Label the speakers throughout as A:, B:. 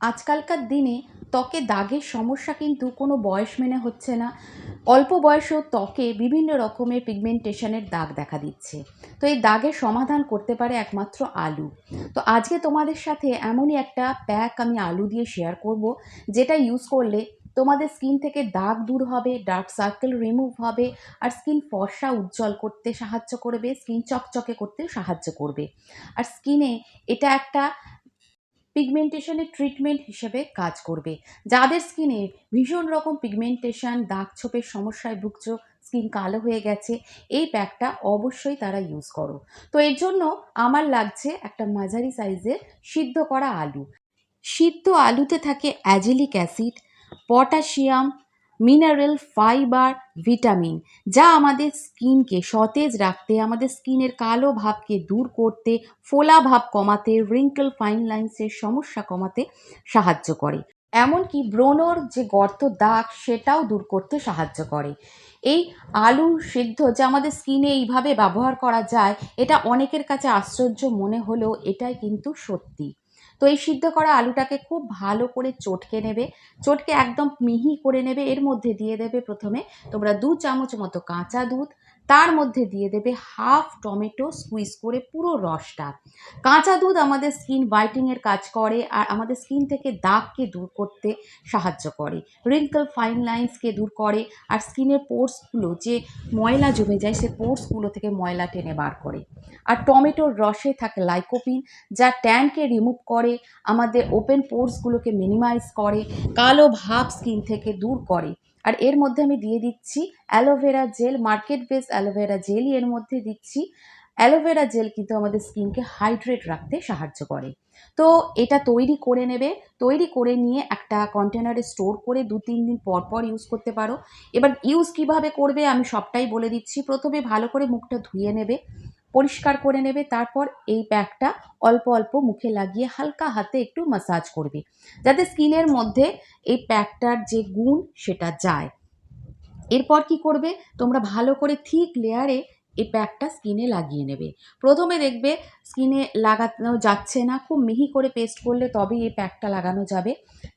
A: আজকালকার দিনে ত্বকে দাগের সমস্যা কিন্তু কোনো বয়স মেনে হচ্ছে না। অল্প বয়সেও ত্বকে বিভিন্ন রকমের পিগমেন্টেশনের দাগ দেখা দিচ্ছে। তো এই দাগের সমাধান করতে পারে একমাত্র আলু। তো আজকে তোমাদের সাথে এমনই একটা প্যাক আমি আলু দিয়ে শেয়ার করব, যেটা ইউজ করলে তোমাদের স্কিন থেকে দাগ দূর হবে ডার্ক সার্কেল রিমুভ হবে, আর স্কিন ফর্সা উজ্জ্বল করতে সাহায্য করবে স্কিন চকচকে করতে সাহায্য করবে। আর স্কিনে এটা একটা পিগমেন্টেশনের ট্রিটমেন্ট হিসেবে কাজ করবে। যাদের স্কিনে ভীষণ রকম পিগমেন্টেশন দাগ ছোপের সমস্যায় ভুগছ স্কিন কালো হয়ে গেছে, এই প্যাকটা অবশ্যই তারা ইউজ করো। তো এর জন্য আমার লাগছে একটা মাঝারি সাইজের সিদ্ধ করা আলু। সিদ্ধ আলুতে থাকে azelaic acid, potassium mineral fibre vitamin যা আমাদের স্কিনকে সতেজ রাখতে, আমাদের স্কিনের কালো ভাবকে দূর করতে, ফোলা ভাব কমাতে রিঙ্কেল ফাইন লাইন্সের সমস্যা কমাতে সাহায্য করে। এমনকি ব্রণর যে গর্ত দাগ, সেটাও দূর করতে সাহায্য করে। এই আলু সিদ্ধ যে আমাদের স্কিনে এইভাবে ব্যবহার করা যায়, এটা অনেকের কাছে আশ্চর্য মনে হলেও এটাই কিন্তু সত্যি। তো এই সিদ্ধ করা আলুটাকে খুব ভালো করে চটকে নেবে, চটকে একদম মিহি করে নেবে, এর মধ্যে দিয়ে দেবে প্রথমে তোমরা দু চামচ মতো কাঁচা দুধ তার মধ্যে দিয়ে দেবে হাফ টমেটো স্কুইজ করে পুরো রসটা। কাঁচা দুধ আমাদের স্কিন হোয়াইটিংয়ের কাজ করে আর আমাদের স্কিন থেকে দাগকে দূর করতে সাহায্য করে রিঙ্কল ফাইন লাইন্সকে দূর করে আর স্কিনের পোর্সগুলো যে ময়লা জমে যায় সে পোর্সগুলো থেকে ময়লা টেনে বার করে। আর টমেটোর রসে থাকে লাইকোপিন যা ট্যানকে রিমুভ করে, আমাদের ওপেন পোর্সগুলোকে মিনিমাইজ করে, কালো ভাব স্কিন থেকে দূর করে। আর এর মধ্যে আমি দিয়ে দিচ্ছি aloe vera gel market base aloe vera জেলই এর মধ্যে দিচ্ছি। অ্যালোভেরা জেল কিন্তু আমাদের স্কিনকে হাইড্রেট রাখতে সাহায্য করে। তো এটা তৈরি করে নেবে। তৈরি করে নিয়ে একটা কন্টেনারে স্টোর করে দু তিন দিন পর পর ইউজ করতে পারো। এবার ইউজ কীভাবে করবে আমি সবটাই বলে দিচ্ছি। প্রথমে ভালো করে মুখটা ধুয়ে নেবে। পরিষ্কার করে নেবে, তারপর এই প্যাকটা অল্প অল্প মুখে লাগিয়ে হালকা হাতে একটু মাসাজ করবে, যাতে স্কিনের মধ্যে এই প্যাকটার যে গুণ সেটা যায়। এরপর কি করবে? তোমরা ভালো করে থিক লেয়ারে এই প্যাকটা স্কিনে লাগিয়ে নেবে। প্রথমে দেখবে স্কিনে লাগানো যাচ্ছে না, খুব মিহি করে পেস্ট করলে তবেই এই প্যাকটা লাগানো যাবে।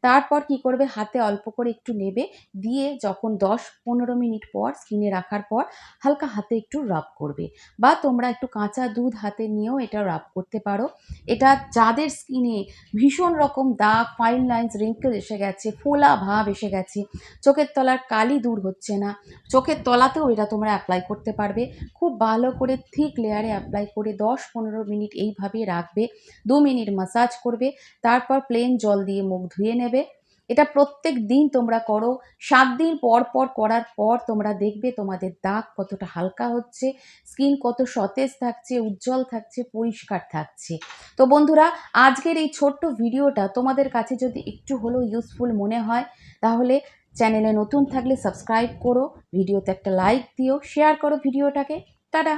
A: তারপর কি করবে, হাতে অল্প করে একটু নেবে, দিয়ে যখন দশ পনেরো মিনিট পর স্কিনে রাখার পর হালকা হাতে একটু রাব করবে। বা তোমরা একটু কাঁচা দুধ হাতে নিয়েও এটা রাব করতে পারো। এটা যাদের স্কিনে ভীষণ রকম দাগ ফাইন লাইন্স রিঙ্কেল এসে গেছে, ফোলা ভাব এসে গেছে, চোখের তলার কালি দূর হচ্ছে না, চোখের তলাতেও এটা তোমরা অ্যাপ্লাই করতে পারবে। খুব ভালো করে থিক লেয়ারে অ্যাপ্লাই করে দশ পনেরো মিনিট এইভাবে রাখবে। দু মিনিট মাসাজ করবে, তারপর প্লেন জল দিয়ে মুখ ধুয়ে নেবে। এটা প্রত্যেক দিন তোমরা করো। সাত দিন পর পর করার পর তোমরা দেখবে তোমাদের দাগ কতটা হালকা হচ্ছে স্কিন কত সতেজ থাকছে, উজ্জ্বল থাকছে, পরিষ্কার থাকছে। তো বন্ধুরা, আজকের এই ছোট্ট ভিডিওটা তোমাদের কাছে যদি একটু হলেও ইউজফুল মনে হয়, তাহলে চ্যানেলে নতুন থাকলে সাবস্ক্রাইব করো, ভিডিওতে একটা লাইক দিও শেয়ার করো ভিডিওটাকে। টাটা।